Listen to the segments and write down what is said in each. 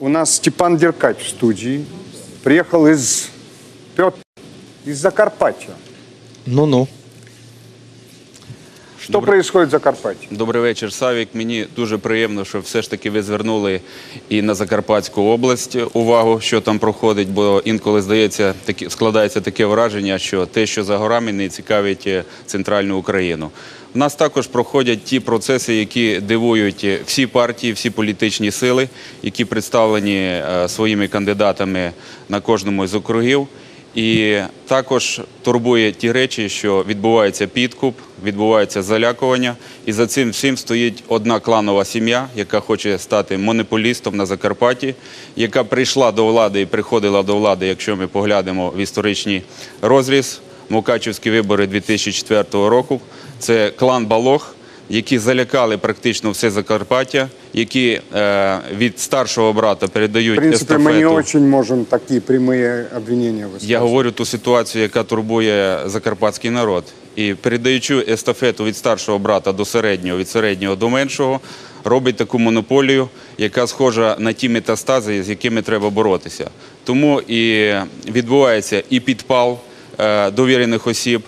У нас Степан Деркач в студии. Приехал из Петр, из Закарпатья. Ну-ну. Что происходит в Закарпатье? Добрий вечір, Савік. Мені дуже приємно, що все ж таки ви звернули і на Закарпатську область увагу, що там проходить, бо інколи здається, такі складається таке враження, що те, що за горами, не цікавить е, центральну Україну. У нас також проходять ті процеси, які дивують е, всі партії, всі політичні сили, які представлені е, своїми кандидатами на кожному з округів. І також турбує ті речі, що відбувається підкуп, відбувається залякування, і за цим всім стоїть одна кланова сім'я, яка хоче стати монополістом на Закарпатті, яка прийшла до влади і приходила до влади, якщо ми поглянемо в історичний розріз. Мукачівські вибори 2004 року. Це клан Балох, які залякали практично все Закарпаття, які е, від старшого брата В передають принципе, естафету. мы не очень можем такие прямые обвинения высказывать. Я говорю ту ситуацію, яка турбує закарпатський народ. І передаючи естафету від старшого брата до середнього, від середнього до меншого, робить таку монополію, яка схожа на ті метастази, з якими треба боротися. Тому і відбувається і підпал е, довірених осіб.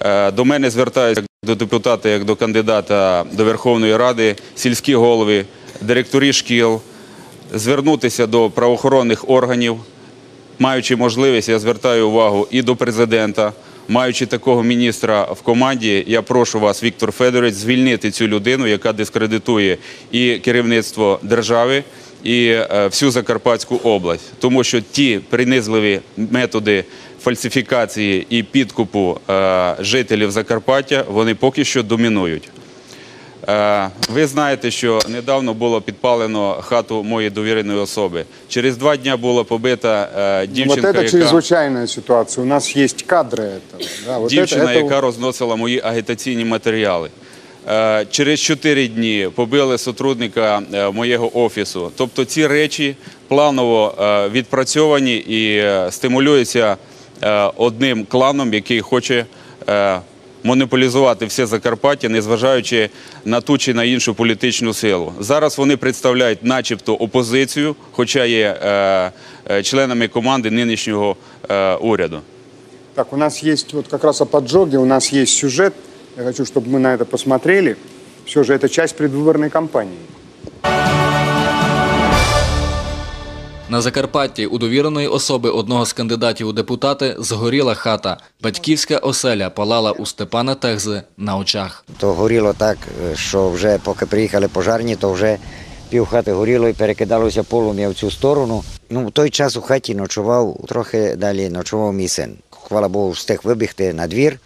Е, до мене звертаються як до депутата, як до кандидата до Верховної Ради, сільські голови, директорі шкіл, звернутися до правоохоронних органів, маючи можливість, я звертаю увагу і до президента. Маючи такого міністра в команді, я прошу вас, Віктор Федорович, звільнити цю людину, яка дискредитує і керівництво держави, і е, всю Закарпатську область, тому що ті принизливі методи фальсифікації і підкупу е, жителів Закарпаття вони поки що домінують. Е, Ви знаєте, що недавно було підпалено хату моєї довіреної особи. Через два дні була побита е, Вот дівчинка, это яка, чрезвычайная ситуация. У нас есть кадры этого. Да, вот дівчина, это, это- яка розносила мої агітаційні матеріали. Е, Через чотири дні побили сотрудника е, моєго офісу. Тобто ці речі планово е, відпрацьовані і стимулюються одним кланом, який хоче монополізувати все Закарпаття, незважаючи на ту чи на іншу політичну силу. Зараз вони представляють начебто опозицію, хоча є членами команди нинішнього уряду. Так, у нас есть вот как раз о поджоге, у нас есть сюжет. Я хочу, чтобы мы на это посмотрели. Все же это часть предвыборной кампании. На Закарпатті у довіреної особи одного з кандидатів у депутати згоріла хата. Батьківська оселя палала у Степана Техзи на очах. То горіло так, е, що вже поки приїхали пожарні, то вже пів хати горіло і перекидалося полум'я в цю сторону. Ну, в той час у хаті ночував, трохи далі ночував мій син. Хвала Богу, встиг вибігти на двір.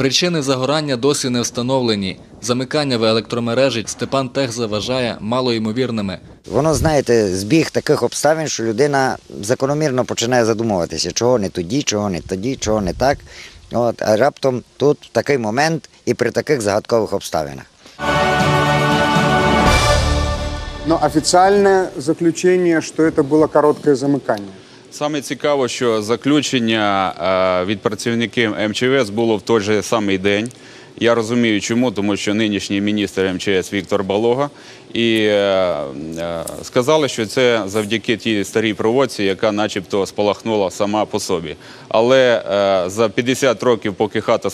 Причини загорання досі не встановлені. Замикання в електромережі Степан Техза вважає малоймовірними. Воно, знаєте, збіг таких обставин, що людина закономірно починає задумуватися, чого не тоді, чого не тоді, чого не так. От, а раптом тут такий момент і при таких загадкових обставинах. Но официальное заключение, что это было короткое замыкание. Саме цікаво, що заключення е, від працівників МЧС було в той же самий день. Я розумію, чому, тому що нинішній міністр МЧС Віктор Балога і е, е, сказали, що це завдяки тій старій проводці, яка начебто спалахнула сама по собі. Але за 50 років, поки хата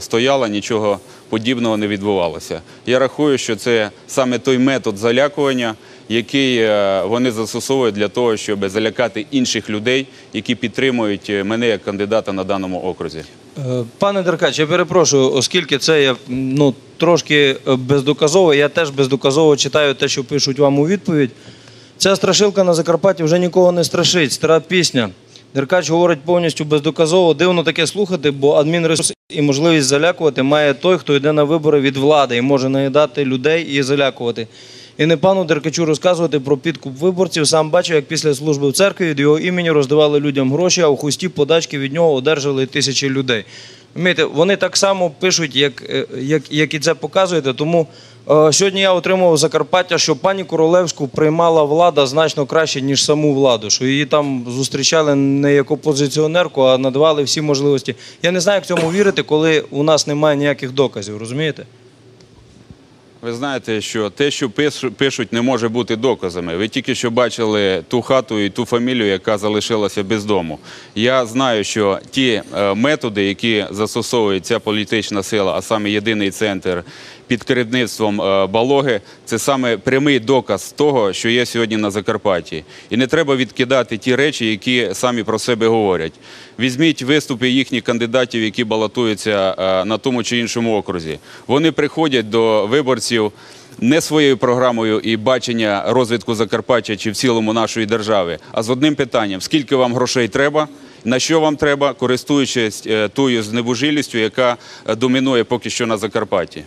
стояла, нічого подібного не відбувалося. Я рахую, що це саме той метод залякування, який е, вони застосовують для того, щоб залякати інших людей, які підтримують е, мене як кандидата на даному окрузі. Е, Пане Деркач, я перепрошую, оскільки це є ну, трошки бездоказово, я теж бездоказово читаю те, що пишуть вам у відповідь. Ця страшилка на Закарпатті вже нікого не страшить. Стара пісня. Деркач говорить повністю бездоказово. Дивно таке слухати, бо адмінресурс і можливість залякувати має той, хто йде на вибори від влади і може наїдати людей і залякувати. І не пану Деркачу розказувати про підкуп виборців. Сам бачив, як після служби в церкві від його імені роздавали людям гроші, а у хусті подачки від нього одержали тисячі людей. Розумієте, вони так само пишуть, як, е, як, як і це показуєте. Тому е, сьогодні я отримав Закарпаття, що пані Королевську приймала влада значно краще, ніж саму владу. Що її там зустрічали не як опозиціонерку, а надавали всі можливості. Я не знаю, як цьому вірити, коли у нас немає ніяких доказів, розумієте? Ви знаєте, що те, що пишуть, не може бути доказами. Ви тільки що бачили ту хату і ту фамілію, яка залишилася без дому. Я знаю, що ті е, методи, які застосовує ця політична сила, а саме єдиний центр під керівництвом е, Балоги, це саме прямий доказ того, що є сьогодні на Закарпатті. І не треба відкидати ті речі, які самі про себе говорять. Візьміть виступи їхніх кандидатів, які балотуються е, на тому чи іншому окрузі. Вони приходять до виборців не своєю програмою і бачення розвитку Закарпаття чи в цілому нашої держави, а з одним питанням: скільки вам грошей треба, на що вам треба, користуючись е, тою зневужилістю, яка е, домінує поки що на Закарпатті.